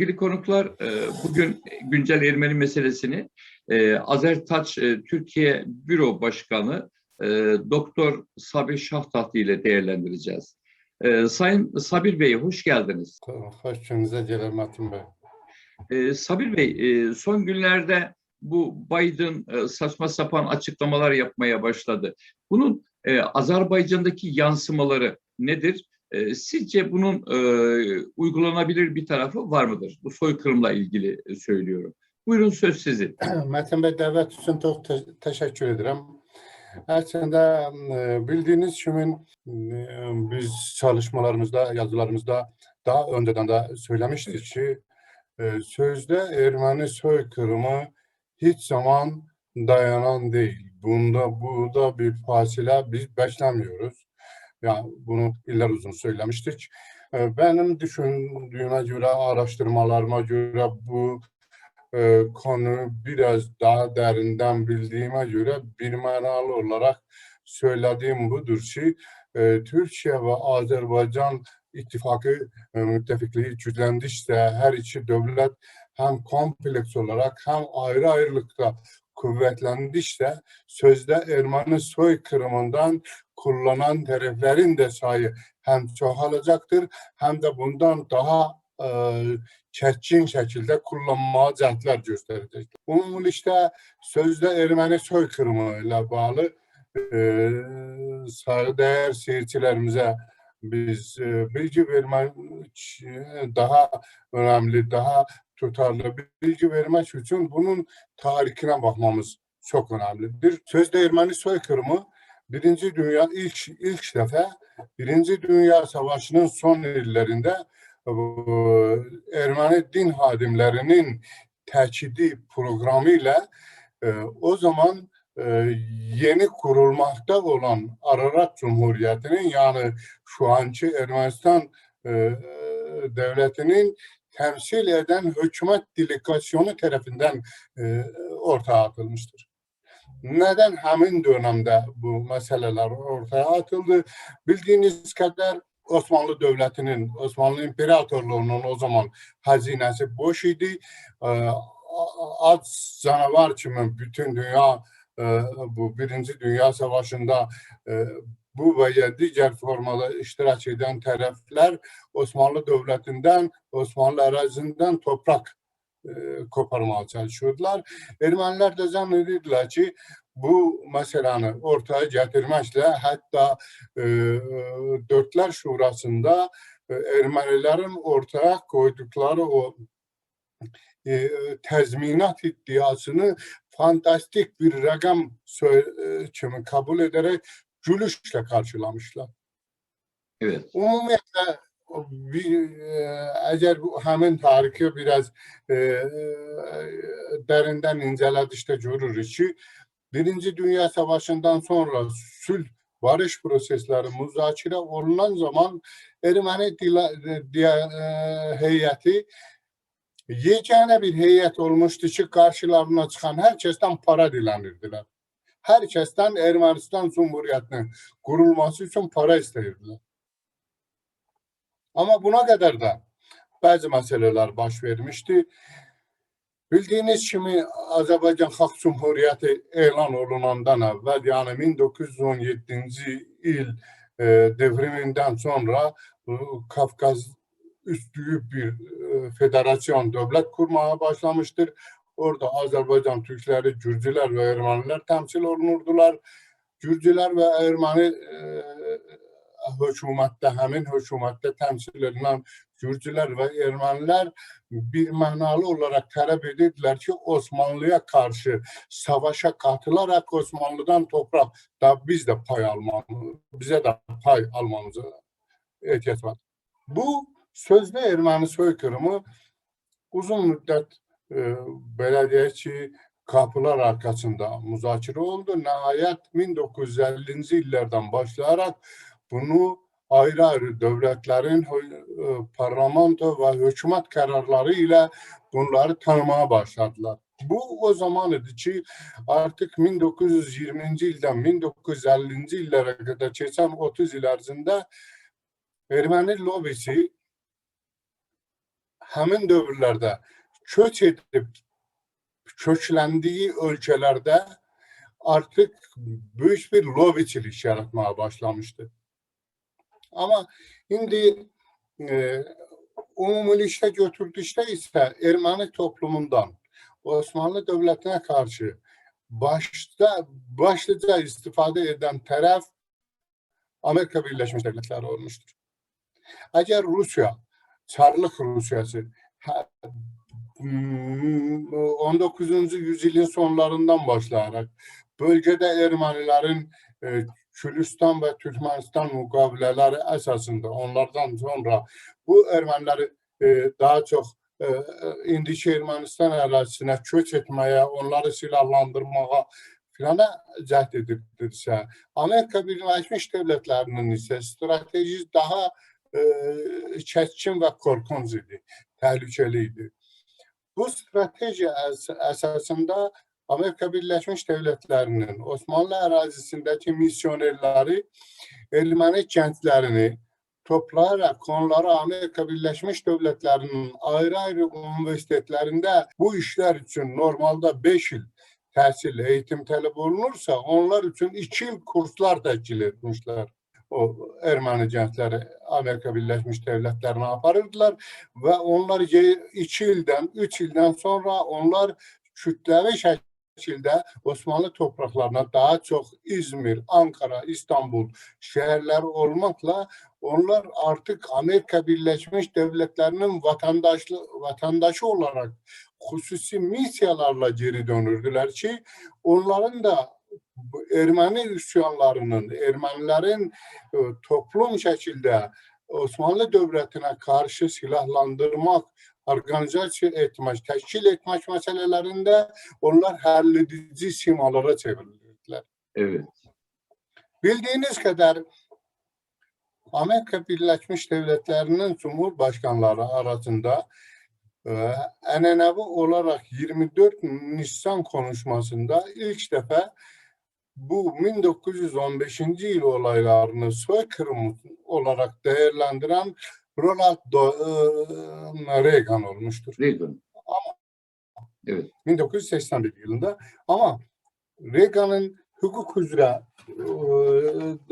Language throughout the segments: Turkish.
Sevgili konuklar, e, bugün güncel Ermeni meselesini e, Azertaç e, Türkiye Büro Başkanı Doktor Sabir Şahtahti ile değerlendireceğiz. Sayın Sabir Bey, hoş geldiniz. Hoş geldiniz Celal Metin Bey. Sabir Bey, son günlerde bu Biden saçma sapan açıklamalar yapmaya başladı. Bunun Azerbaycan'daki yansımaları nedir? E, sizce bunun e, uygulanabilir bir tarafı var mıdır? Bu soykırımla ilgili e, söylüyorum. Buyurun söz sizin. Metin Bey davet için çok te- teşekkür ederim. Aslında e, bildiğiniz kimin biz çalışmalarımızda, yazılarımızda daha önceden de söylemiştik ki e, sözde Ermeni soykırımı hiç zaman dayanan değil. Bunda burada bir fasile biz beklemiyoruz. Yani bunu yıllar uzun söylemiştik. E, Benim düşündüğüme göre, araştırmalarıma göre bu e, konu biraz daha derinden bildiğime göre bir manalı olarak söylediğim budur ki e, Türkiye ve Azerbaycan ittifakı e, müttefikliği güçlendikçe her iki devlet hem kompleks olarak hem ayrı ayrılıkta kuvvetlendikçe sözde Ermeni soykırımından kullanan tarafların da sayı hem çoğalacaktır hem de bundan daha e, keskin şekilde kullanmaya cəhdlər göstərecək. Ümumilikdə sözdə erməni soykırımı ilə bağlı e, saygıdeğer seyircilerimizə biz e, bilgi vermek daha önemli, daha tutarlı bilgi vermek için bunun tarihine bakmamız çok önemlidir. Sözde Ermeni soykırımı Birinci Dünya ilk ilk defa Birinci Dünya Savaşı'nın son illerinde e, Ermeni din hadimlerinin təkidi programı ile e, o zaman e, yeni kurulmakta olan Ararat Cumhuriyeti'nin yani şu anki Ermenistan e, devletinin temsil eden hükümet delegasyonu tarafından ortaya atılmıştır. Neden hemin dönemde bu meseleler ortaya atıldı? Bildiğiniz kadar Osmanlı Devleti'nin, Osmanlı İmparatorluğu'nun o zaman hazinesi boş idi. Ee, az canavar kimi bütün dünya bu Birinci Dünya Savaşı'nda bu veya diğer formada iştirak eden taraflar Osmanlı Devleti'nden, Osmanlı arazinden toprak koparmaya çalışıyordular. Ermeniler de zannediyorlar ki bu meseleni ortaya getirmekle hatta e, Dörtler Şurası'nda e, Ermenilerin ortaya koydukları o e, tezminat iddiasını fantastik bir rakam e, kimi kabul ederek gülüşle karşılamışlar. Evet. Ümumiyyətlə bir e, əgər bu həmin tarixi biraz e, e, dərindən incələdikdə görürük ki, Birinci Dünya Savaşı'ndan sonra sülh barış prosesleri müzakere olunan zaman Ermeni dila, e, yegane bir heyet olmuştu ki karşılarına çıkan herkesten para dilenirdiler. Herkesten Ermenistan Cumhuriyeti'nin kurulması için para isteyirdiler. Ama buna kadar da bazı meseleler baş vermişti. Bildiğiniz kimi Azerbaycan Xalq Cumhuriyeti elan olunandan evvel yani 1917. il e, devriminden sonra e, Kafkaz üstü bir e, federasyon devlet kurmaya başlamıştır. Orada Azerbaycan Türkleri, Gürcüler ve Ermeniler temsil olunurdular. Gürcüler ve Ermeni e, hükümette, hemin hükümette temsil edilen Gürcüler ve Ermeniler bir manalı olarak talep edildiler ki Osmanlı'ya karşı savaşa katılarak Osmanlı'dan toprak da biz de pay almamız, bize de pay almamıza ihtiyaç var. Bu sözde Ermeni soykırımı uzun müddet e, belediyeci kapılar arkasında müzakere oldu. Nihayet 1950. illerden başlayarak bunu ayrı ayrı devletlerin e, parlamento ve hükümet kararları ile bunları tanımaya başladılar. Bu o zaman idi ki artık 1920. ilden 1950. illere kadar geçen 30 yıl ərzində Erməni lobisi həmin dövrlərdə köç edib kökləndiyi ölkələrdə artıq böyük bir lobiçilik yaratmaya başlamışdı. Ama indi e, umumilikdə götürdükdə isə erməni toplumundan Osmanlı dövlətinə qarşı başda başlıca istifadə edən tərəf Amerika Birləşmiş Devletleri olmuştur. Əgər Rusiya, Çarlıq Rusiyası hə- hmm, 19. yüzyılın sonlarından başlayarak bölgede Ermenilerin e, Kürdistan ve Türkmenistan mükabileleri esasında onlardan sonra bu Ermenileri e, daha çok e, e, indiki Ermənistan ərazisinə köç etməyə, onları silahlandırmağa filana cəhd edibdirsə, Amerika Birləşmiş Devletlərinin isə strateji daha e, çətin və qorxunc idi, təhlükəli idi. Bu strateji əs əsasında Amerika Birləşmiş Devletlərinin Osmanlı ərazisindəki missionerləri erməni kəndlərini toplayaraq onları Amerika Birləşmiş Devletlərinin ayrı-ayrı universitetlərində bu işlər üçün normalda 5 il təhsil, eğitim tələb olunursa, onlar üçün 2 il kurslar təşkil etmişlər. O erməni gəncləri Amerika Birləşmiş Devletlərinə aparırdılar və onlar 2 ildən, 3 ildən sonra onlar kütləvi şəkildə Osmanlı torpaqlarına daha çox İzmir, Ankara, İstanbul şəhərləri olmaqla onlar artık Amerika Birləşmiş Devletlerinin vatandaşlı vatandaşı olarak hususi misyalarla geri dönürdüler ki onların da Ermeni üsyanlarının, Ermənilərin e, toplum şəkildə Osmanlı dövlətinə qarşı silahlandırmaq, organizasiya etmək, təşkil etmək məsələlərində onlar həlledici simalara çevrilirdiler. Evet. Bildiğiniz kadar Amerika Birleşmiş Devletleri'nin Cumhurbaşkanları arasında e, ənənəvi olarak 24 Nisan konuşmasında ilk defa bu 1915. yıl olaylarını soykırım olarak değerlendiren Ronald Do- e, Reagan olmuştur. Reagan. Evet. 1981 yılında ama Reagan'ın hukuk üzere e,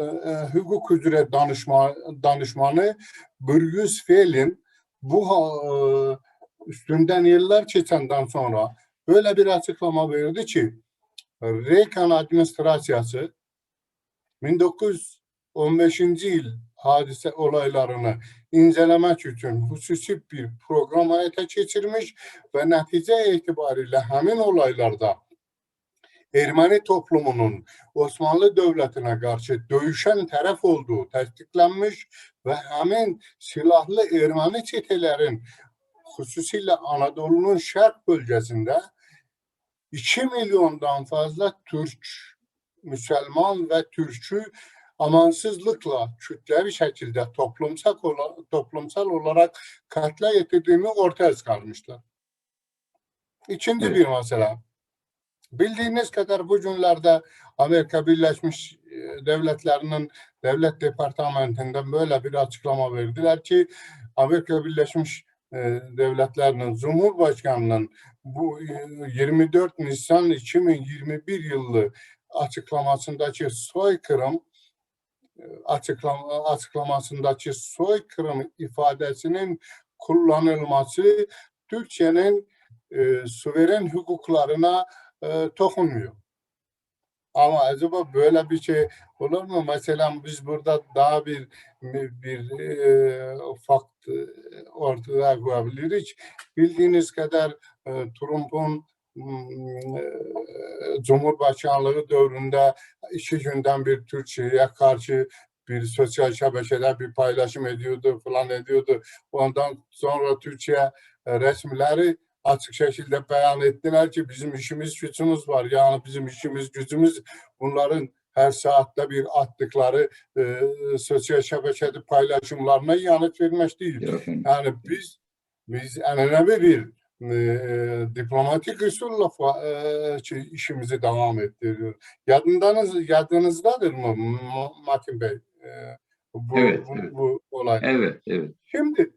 e, hukuk üzere danışma, danışmanı Bruce Fehl'in bu üstünden yıllar geçenden sonra böyle bir açıklama verdi ki Reagan administrasyası 1915. yıl hadise olaylarını incelemek için hususi bir program hayata geçirmiş ve netice itibariyle həmin olaylarda Erməni toplumunun Osmanlı dövlətinə qarşı döyüşən tərəf olduğu təsdiqlənmiş və həmin silahlı erməni çetələrin xüsusilə Anadolu'nun şərq bölgəsində 2 milyondan fazla Türk, Müslüman və Türk'ü amansızlıkla kütləvi şəkildə toplumsal, ola- toplumsal olarak katla getirdiğini ortaya çıkarmışlar. İkinci Evet. bir mesele. Bildiğiniz kadar bu günlerde Amerika Birleşmiş e, Devletleri'nin devlet departamentinden böyle bir açıklama verdiler ki Amerika Birleşmiş e, Devletleri'nin Cumhurbaşkanı'nın bu e, 24 Nisan 2021 yılı açıklamasındaki soykırım e, açıklama, açıklamasındaki soykırım ifadesinin kullanılması Türkiye'nin e, suveren hukuklarına e, dokunmuyor. Ama acaba böyle bir şey olur mu? Mesela biz burada daha bir bir e, fakt ortaya koyabiliriz. Bildiğiniz kadar e, Trump'un Cumhurbaşkanlığı dövründe iki günden bir Türkiye'ye karşı bir sosyal şebekede bir paylaşım ediyordu falan ediyordu. Ondan sonra Türkiye e, resmileri açık şekilde beyan ettiler ki bizim işimiz gücümüz var. Yani bizim işimiz gücümüz bunların her saatte bir attıkları e, sosyal şebekede paylaşımlarına yanıt vermek değil. Yani biz biz ənənəvi bir e, diplomatik üsulla fa- e, şey, işimizi devam ettiriyoruz. Yadındanız, yadınızdadır mı Matin Bey? E, bu, Evet, bu, evet. bu olay. Evet, evet. Şimdi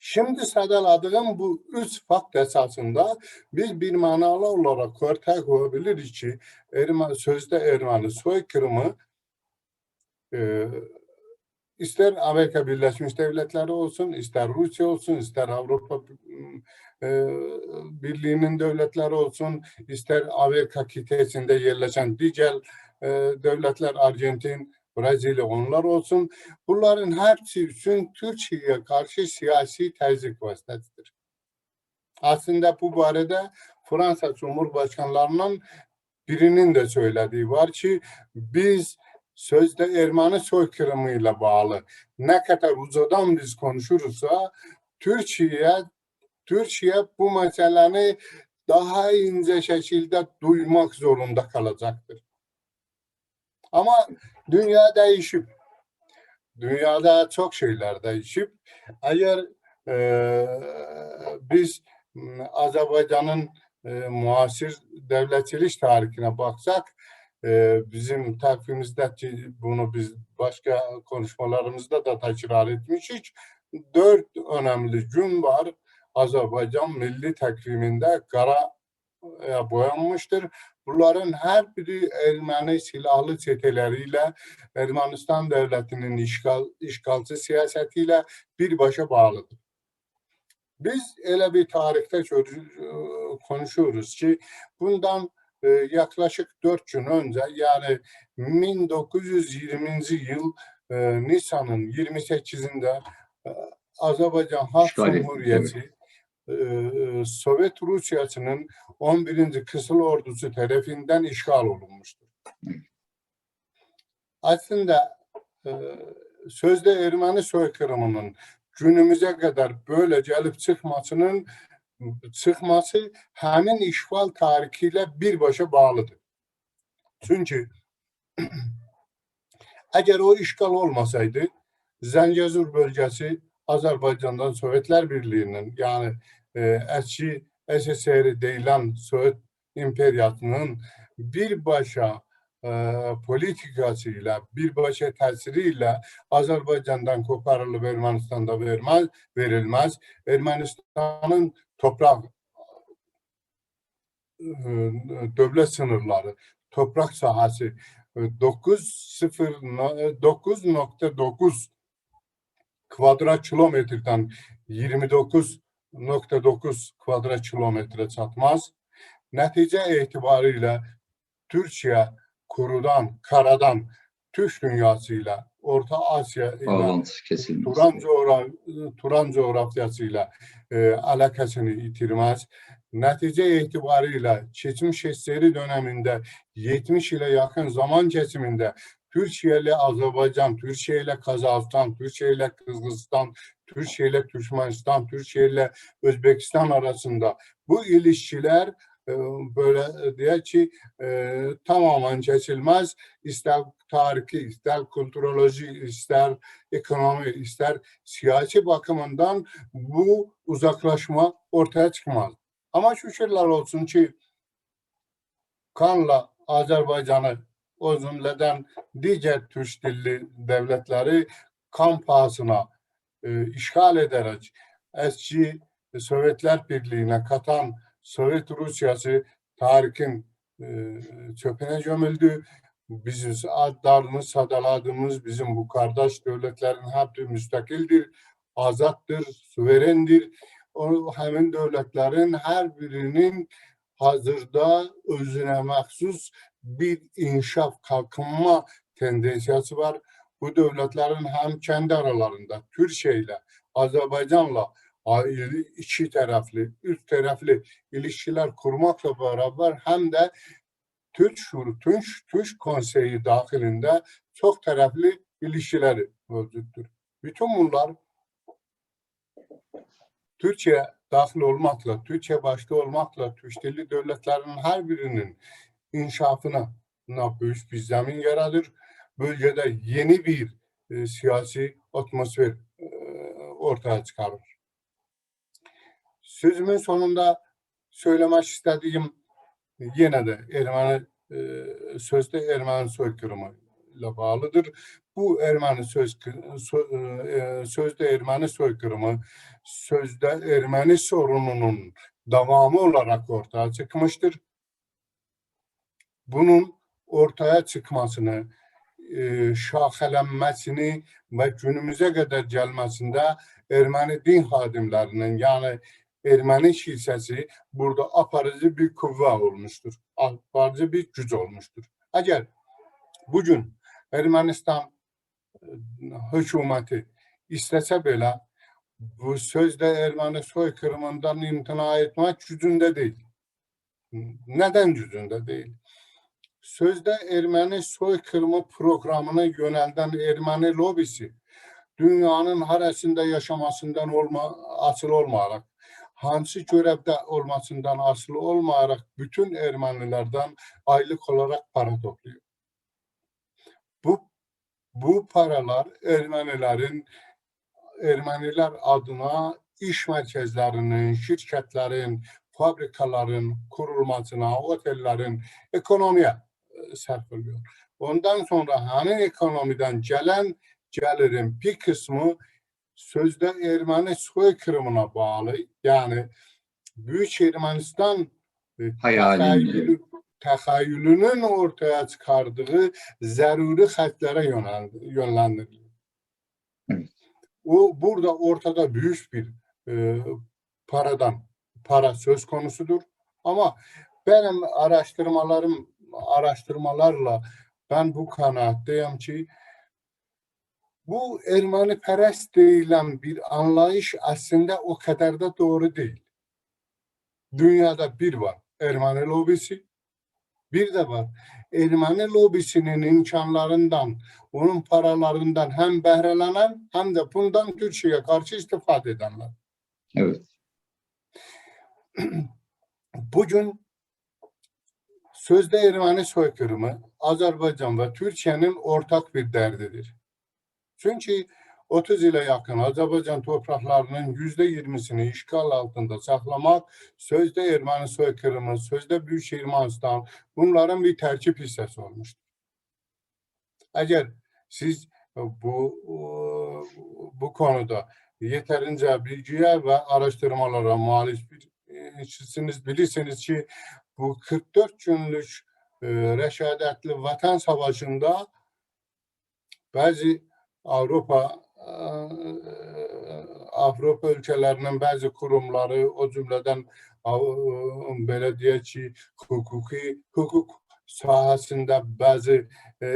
Şimdi sadaladığım bu üç fakt esasında biz bir manalı olarak ortaya koyabiliriz ki Ermeni, sözde Ermeni soykırımı e, ister Amerika Birleşmiş Devletleri olsun, ister Rusya olsun, ister Avrupa e, Birliği'nin devletleri olsun, ister Amerika kıtasında yerleşen diğer e, devletler, Arjantin, Brezilya onlar olsun. Bunların hepsi için Türkiye'ye karşı siyasi tezik vasıtasıdır. Aslında bu barada Fransa Cumhurbaşkanlarının birinin de söylediği var ki biz sözde Ermeni soykırımıyla bağlı. Ne kadar uzadan biz konuşuruzsa Türkiye Türkiye bu meseleni daha ince şekilde duymak zorunda kalacaktır. Ama dünya değişip dünyada çok şeyler değişip eğer e, biz Azerbaycan'ın e, muasir devletçilik tarihine baksak e, bizim takvimimizdeki bunu biz başka konuşmalarımızda da tekrar etmişik. Dört önemli gün var. Azerbaycan milli takviminde kara e, boyanmıştır. Bunların her biri Ermeni silahlı çeteleriyle Ermenistan devletinin işgal, işgalci siyasetiyle bir başa bağlıdır. Biz öyle bir tarihte çö- konuşuyoruz ki bundan e, yaklaşık dört gün önce yani 1920. yıl e, Nisan'ın 28'inde e, Azerbaycan Halk Cumhuriyeti e, Sovyet Rusyası'nın 11. Kızıl Ordusu tarafından işgal olunmuştur. Aslında e, sözde Ermeni soykırımının günümüze kadar böyle gelip çıkmasının çıkması hemen işgal tarihiyle bir başa bağlıdır. Çünkü eğer o işgal olmasaydı Zengezur bölgesi Azerbaycan'dan Sovyetler Birliği'nin yani e, eski SSR deyilen Sovyet İmperyası'nın bir başa e, politikasıyla, bir başa tesiriyle Azerbaycan'dan koparılıp Ermenistan'da vermez, verilmez. Ermenistan'ın toprak e, devlet sınırları, toprak sahası e, 9.0 9.9 kvadrat kilometreden 29.9 kvadrat kilometre çatmaz. Netice itibariyle Türkiye kurudan, karadan, Türk dünyasıyla, Orta Asya ile. Turan, coğraf Turan coğrafyasıyla e, alakasını yitirmez. Netice itibariyle geçmiş seri döneminde 70 ile yakın zaman geçiminde Türkiye ile Azerbaycan, Türkiye ile Kazakistan, Türkiye ile Kırgızistan, Türkiye ile Türkmenistan, Türkiye ile Özbekistan arasında bu ilişkiler e, böyle diye ki e, tamamen kesilmez. İster tarihi, ister kulturoloji, ister ekonomi, ister siyasi bakımından bu uzaklaşma ortaya çıkmaz. Ama şükürler olsun ki kanla Azerbaycan'ı o cümleden diğer Türk dilli devletleri kan pahasına e, işgal ederek eski Sovyetler Birliği'ne katan Sovyet Rusyası tarihin e, çöpüne gömüldü. Bizim adlarını sadaladığımız bizim bu kardeş devletlerin hepsi müstakildir, azattır, suverendir. O hemen devletlerin her birinin hazırda özüne mahsus bir inşaf, kalkınma tendensiyası var. Bu devletlerin hem kendi aralarında Türkiye ile Azerbaycan'la ayrı iki taraflı, üç taraflı ilişkiler kurmakla beraber hem de Türk Şuru, Türk, Türk Konseyi dahilinde çok taraflı ilişkileri mevcuttur. Bütün bunlar Türkiye dahil olmakla, Türkiye başta olmakla, Türk dilli devletlerin her birinin inşafına büyük bir zemin yaratır. Bölgede yeni bir e, siyasi atmosfer e, ortaya çıkarır. Sözümün sonunda söylemek istediğim yine de Ermeni e, sözde Ermeni soykırımı ile bağlıdır. Bu Ermeni söz so- e, sözde Ermeni soykırımı, sözde Ermeni sorununun devamı olarak ortaya çıkmıştır. Bunun ortaya çıkmasını, e, şaxələnməsini və günümüzə qədər gəlməsində erməni din xadimlərinin, yəni erməni kilsəsi burada aparıcı bir qüvvə olmuşdur. Aparıcı bir güc olmuşdur. Əgər bugün Ermənistan e, hökuməti istəsə belə bu sözdə erməni soykırımından imtina etmək gücündə deyil. Neden gücündə deyil? Sözde Ermeni soykırımı programına yönelden Ermeni lobisi dünyanın haresinde yaşamasından olma, asıl olmayarak, hansı görevde olmasından asıl olmayarak bütün Ermenilerden aylık olarak para topluyor. Bu bu paralar Ermenilerin Ermeniler adına iş merkezlerinin, şirketlerin, fabrikaların kurulmasına, otellerin ekonomiye sərf oluyor. Ondan sonra həmin ekonomiden gelen gelirin bir kısmı sözde Ermeni soykırımına bağlı. Yani Büyük Ermenistan e, təxəyyülü- təxəyyülünün ortaya çıkardığı zəruri xətlərə. Evet. O burada ortada büyük bir e, paradan para söz konusudur. Ama benim araştırmalarım araştırmalarla ben bu kanaatteyim ki bu Ermeni perest deyilen bir anlayış aslında o kadar da doğru değil. Dünyada bir var Ermeni lobisi, bir de var Ermeni lobisinin imkanlarından, onun paralarından hem bəhrələnən hem de bundan Türkiye'ye karşı istifade edenler. Evet. Bugün sözde Ermeni soykırımı Azerbaycan ve Türkiye'nin ortak bir derdidir. Çünkü 30 ile yakın Azerbaycan topraklarının yüzde yirmisini işgal altında saklamak sözde Ermeni soykırımı, sözde Büyük Ermenistan bunların bir terkip hissesi olmuştur. Eğer siz bu bu konuda ve araştırmalara muhalif bir e, kişisiniz bilirsiniz ki bu 44 günlük e, reşadetli vatan savaşında bazı Avrupa e, Avrupa ülkelerinin bazı kurumları o cümleden Av- belə deyək ki, hukuki hukuk sahasında bazı e,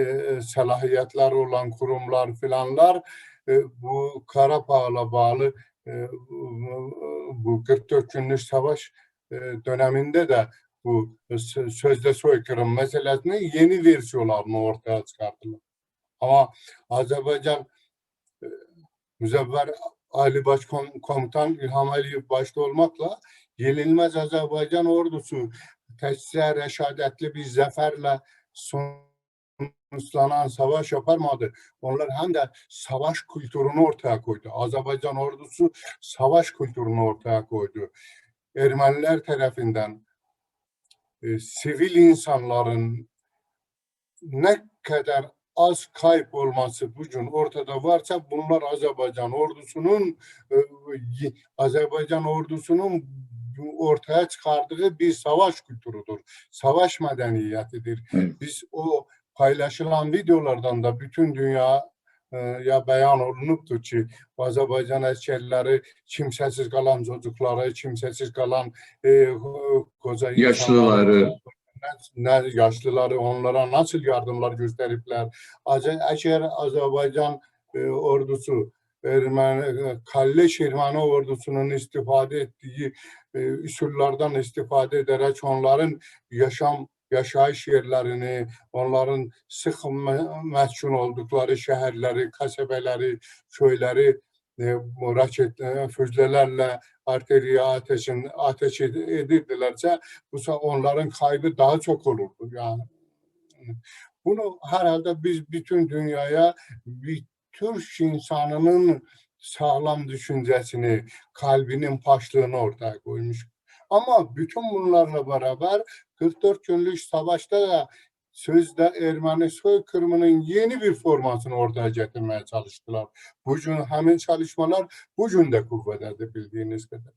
səlahiyyətləri olan kurumlar filanlar e, bu Karabağla bağlı e, bu 44 günlük savaş e, döneminde de bu sö- sözde soykırım meselesinin yeni versiyonlarını ortaya çıkarttılar. Ama Azerbaycan e, Müzevver Ali Başkomutan İlham Aliyev başta olmakla Yenilmez Azerbaycan ordusu tecrübe reşadetli bir zaferle sonuçlanan savaş yapamadı. Onlar hem de savaş kültürünü ortaya koydu. Azerbaycan ordusu savaş kültürünü ortaya koydu. Ermeniler tarafından e, sivil insanların ne kadar az kayıp olması bugün ortada varsa bunlar Azerbaycan ordusunun e, Azerbaycan ordusunun ortaya çıkardığı bir savaş kültürüdür. Savaş medeniyetidir. Evet. Biz o paylaşılan videolardan da bütün dünya e, ya beyan olunubdur ki Azerbaycan əsgərləri kimsəsiz qalan çocukları, kimsəsiz qalan e, koca Yaşlıları. insanları, ne yaşlıları onlara nasıl yardımlar gösteripler. Eğer Azerbaycan e, ordusu Ermeni, Kalleş Ermeni ordusunun istifade ettiği e, üsullardan istifade ederek onların yaşam yaşayış yerlerini, onların sıx mə- məskun oldukları şehirleri, kasabeleri, köyleri e, bu raket e, füzelerle arteriya ateşin ateş ed- edirdilerse bu onların kaybı daha çok olurdu yani. Bunu herhalde biz bütün dünyaya bir Türk insanının sağlam düşüncesini, kalbinin paşlığını ortaya koymuş. Ama bütün bunlarla beraber 44 günlük savaşta da sözde Ermeni soykırımının yeni bir formasını ortaya getirmeye çalıştılar. Bugün hemen çalışmalar bugün de kuvvededir bildiğiniz kadar.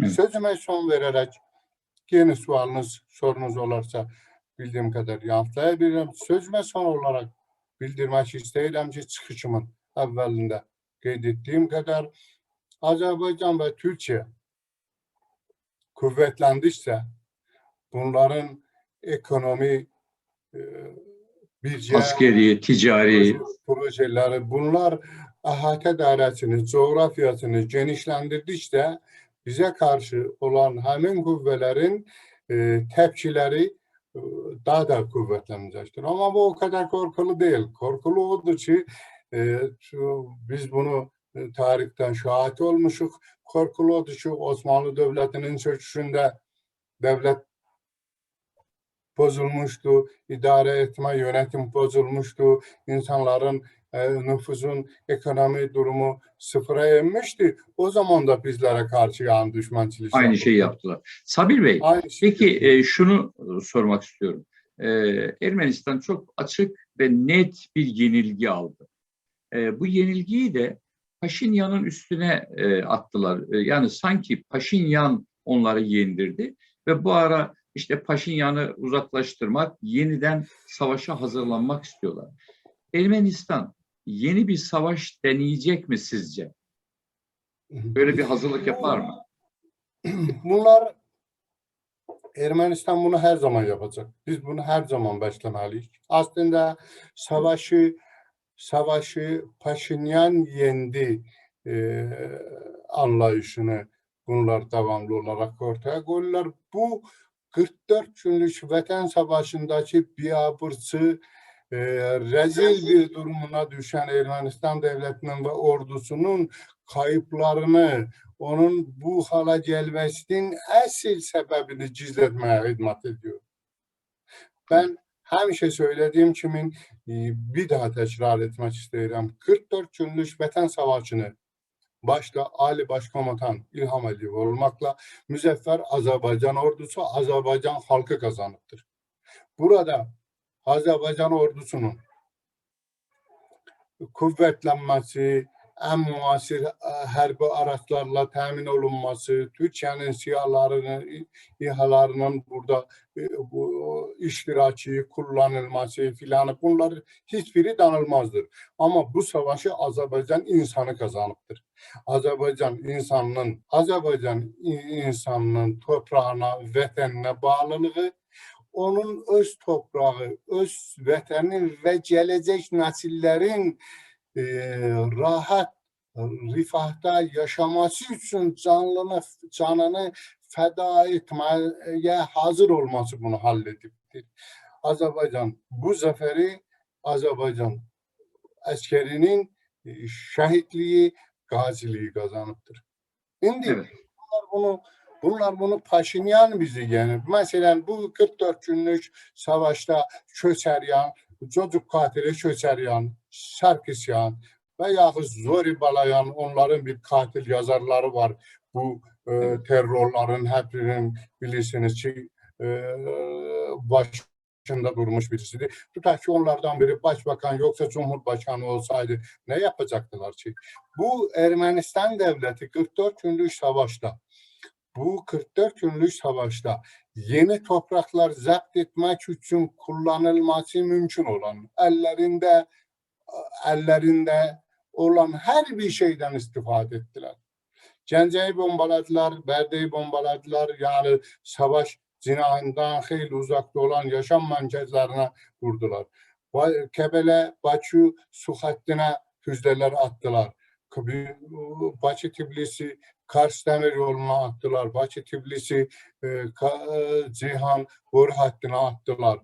Evet. Sözüme son vererek yeni sualınız, sorunuz olursa bildiğim kadar yanıtlayabilirim. Sözüme son olarak bildirmek istedim ki çıkışımın evvelinde qeyd etdiyim qədər Azərbaycan və Türkiyə kuvvetləndikcə bunların ekonomi e, birgə Askeri, ticari, projeleri bunlar əhatə dairəsini, coğrafiyasını genişləndirdikcə bizə qarşı olan həmin qüvvələrin e, təpkiləri e, daha da kuvvetlənəcəkdir. Amma bu o kadar korkulu değil. Korkulu odur ki e, biz bunu e, tarihten şahit olmuşuk. Korkulu odur ki Osmanlı Devleti'nin çöküşünde devlet bozulmuştu, idare etme yönetim bozulmuştu, insanların e, nüfusun ekonomi durumu sıfıra inmişti. O zaman da bizlere karşı yani düşmançılık aynı yapıldı. şeyi yaptılar. Sabir Bey, Aynı şey. peki e, şunu sormak istiyorum. E, Ermenistan çok açık ve net bir yenilgi aldı. E, bu yenilgiyi de Paşinyan'ın üstüne e, attılar. E, yani sanki Paşinyan onları yendirdi ve bu ara işte Paşinyan'ı uzaklaştırmak, yeniden savaşa hazırlanmak istiyorlar. Ermenistan yeni bir savaş deneyecek mi sizce? Böyle bir hazırlık yapar mı? Bunlar Ermənistan bunu hər zaman yapacak. Biz bunu hər zaman bəsləməliyik. Aslında savaşı savaşı Paşinyan yendi e, anlayışını bunlar davamlı olarak ortaya koyuyorlar. Bu 44 günlük vətən savaşındaki biabırçı e, rezil bir durumuna düşen Ermənistan devletinin ve ordusunun kayıplarını onun bu hala gelmesinin əsl səbəbini gizlətməyə xidmət ediyor. Ben həmişə söylediğim kimi e, bir daha təkrar etmək istəyirəm. 44 günlük vətən savaşını başta Ali Başkomutan İlham Əliyev olmakla müzəffər Azərbaycan ordusu Azərbaycan halkı kazanıbdır. Burada Azərbaycan ordusunun kuvvetlənməsi, ən müasir hərbi araçlarla təmin olunması, Türkiyənin siyahlarının, İHA'larının burada e, bu iştiraki, kullanılması filanı bunlar hiçbiri danılmazdır. Ama bu savaşı Azerbaycan insanı kazanıptır. Azerbaycan insanının, Azerbaycan insanının toprağına, vətəninə bağlılığı onun öz toprağı, öz vətəni və gələcək nəsillərin e, rahat, rifahta yaşaması için canlını, canını feda etmeye hazır olması bunu hallediptir. Azerbaycan bu zaferi Azerbaycan askerinin e, şehitliği, gaziliği kazanıptır. Şimdi Evet. bunlar bunu Bunlar bunu Paşinyan bizi yenir. Mesela bu 44 günlük savaşta Köçeryan, çocuk katili Köçeryan, Sarkisyan ve yahut Zori Balayan onların bir katil yazarları var. Bu e, terörlerin hepsinin bilirsiniz ki e, başında durmuş birisidir. Tutar ki onlardan biri başbakan yoksa cumhurbaşkanı olsaydı ne yapacaktılar ki? Bu Ermenistan devleti 44 günlük savaşta bu 44 günlük savaşta yeni topraklar zapt etmek için kullanılması mümkün olan ellerinde ellerinde olan her bir şeyden istifade ettiler. Genceyi bombaladılar, Berde'yi bombaladılar. Yani savaş cinahından hayli uzakta olan yaşam merkezlerine vurdular. Kebele, Bakü su hattına füzeler attılar. Bakü Tbilisi Kars demir yoluna attılar. Bakü Tbilisi e, e, Cihan hattına attılar.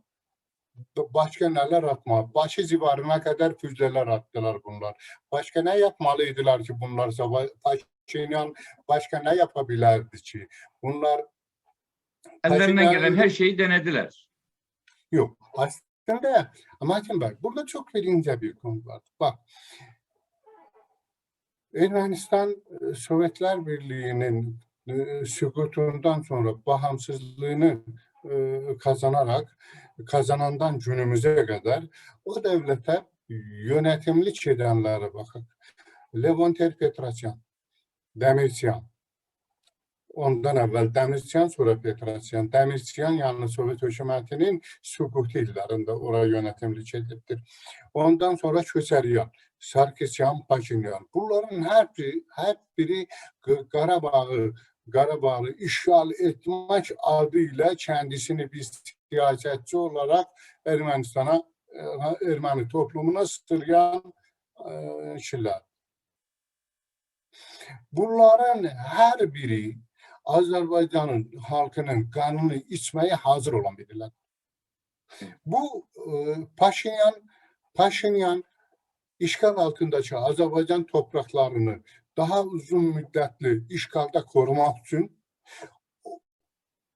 Başka neler atma? Bakü civarına kadar füzeler attılar bunlar. Başka ne yapmalıydılar ki bunlar? Sava- Paşinyan başka ne yapabilirdi ki? Bunlar Paşinyan- gelen her şeyi denediler. Yok. Aslında ama Hakim Bey burada çok bilince bir konu var. Bak Ermenistan e, Sovyetler Birliği'nin e, sükutundan sonra bağımsızlığını e, kazanarak kazanandan günümüze kadar o devlete yönetimlik edenlere bakın. Levonter Petrosyan, Demirciyan, ondan evvel Demirciyan sonra Petrosyan. Demirciyan yani Sovyet hükümetinin sükutu illerinde oraya yönetimlik ediliptir. Ondan sonra Köseryan, Sarkisyan, Paşinyan. Bunların her biri, her biri Qarabağ'ı Qarabağ'ı işgal etmek adıyla kendisini bir siyasetçi olarak Ermenistan'a, e, Ermeni toplumuna sırlayan e, kişiler. Bunların her biri Azerbaycan'ın halkının kanını içmeye hazır olan biriler. Bu e, Paşinyan, Paşinyan işgal altındaki Azerbaycan topraklarını daha uzun müddetli işgalda korumak için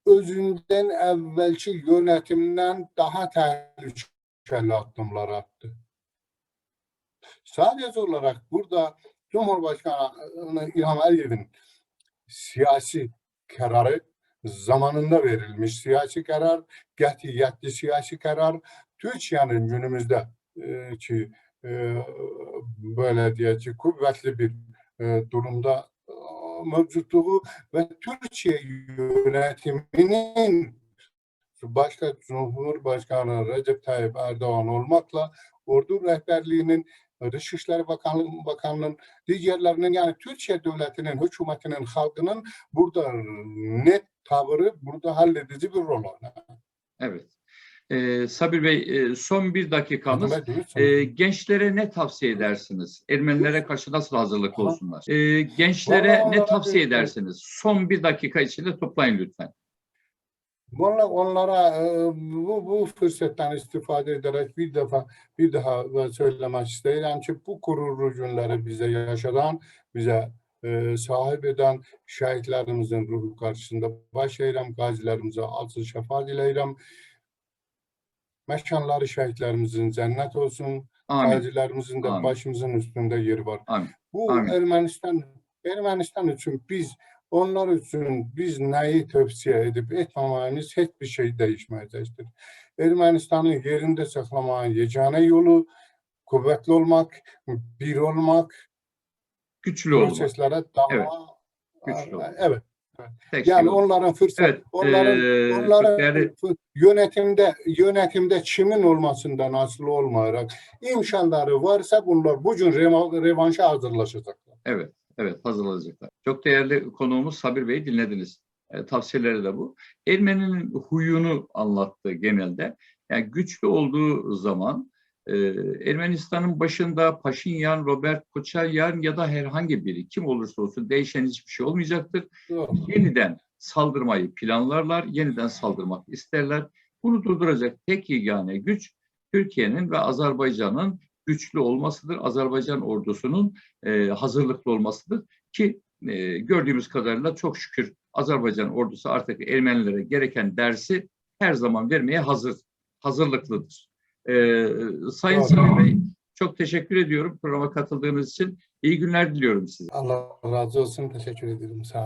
özünden evvelki yönetimden daha tehlikeli adımlar attı. Sadece olarak burada Cumhurbaşkanı İlham Aliyev'in siyasi kararı zamanında verilmiş siyasi karar, qətiyyətli siyasi karar Türkiye'nin günümüzde e, ki e, böyle diye ki kuvvetli bir e, durumda e, mevcutluğu ve Türkiye yönetiminin başta Cumhurbaşkanı Recep Tayyip Erdoğan olmakla ordu rehberliğinin Dışişleri Bakanlığı, Bakanlığı'nın diğerlerinin yani Türkiye devletinin, hükümetinin, halkının burada net tavırı burada halledici bir rol oynar. Evet. Ee, Sabir Bey e, son bir dakikamız. Ee, gençlere ne tavsiye edersiniz? Ermenilere karşı nasıl hazırlıklı olsunlar? Ee, gençlere Vallahi ne tavsiye edersiniz? Son bir dakika içinde toplayın lütfen. Vallahi onlara e, bu, bu fırsattan istifade ederek bir defa bir daha söylemek isterim ki bu gururlu günleri bize yaşadan, bize e, sahip eden şehitlerimizin ruhu karşısında baş eğrem, gazilerimize acı şefa dileyirəm. Mekanları şehitlerimizin cennet olsun, gazilerimizin de Amin. başımızın üstünde yeri var. Amin. Bu Amin. Ermənistan Ermənistan üçün biz onlar üçün biz nəyi tövsiyə edib etməməyimiz heç bir şey dəyişməyəcəkdir. Ermənistanı yerində saxlamağın yeganə yolu qüvvətli olmaq, bir olmaq, Güçlü olmak. proseslərə daha Güçlü olmak. Evet. Tek Yani şey olmak. onların fırsat Evet. onların ee, onların Türkleri- yönetimde yönetimde kimin olmasından asılı olmayarak imkanları varsa bunlar bugün reva- revanşa hazırlaşacaklar. Evet, evet hazırlanacaklar. Çok değerli konuğumuz Sabir Bey dinlediniz. E, tavsiyeleri de bu. Ermeninin huyunu anlattı genelde. Yani güçlü olduğu zaman e, Ermenistan'ın başında Paşinyan, Robert Koçaryan ya da herhangi biri kim olursa olsun değişen hiçbir şey olmayacaktır. Doğru. Yeniden saldırmayı planlarlar, yeniden saldırmak isterler. Bunu durduracak tek yegane güç Türkiye'nin ve Azerbaycan'ın güçlü olmasıdır. Azerbaycan ordusunun e, hazırlıklı olmasıdır ki e, gördüğümüz kadarıyla çok şükür Azerbaycan ordusu artık Ermenilere gereken dersi her zaman vermeye hazır, hazırlıklıdır. E, Sayın. Sabri Bey çok teşekkür ediyorum programa katıldığınız için. İyi günler diliyorum size. Allah razı olsun. Teşekkür ederim. Sağ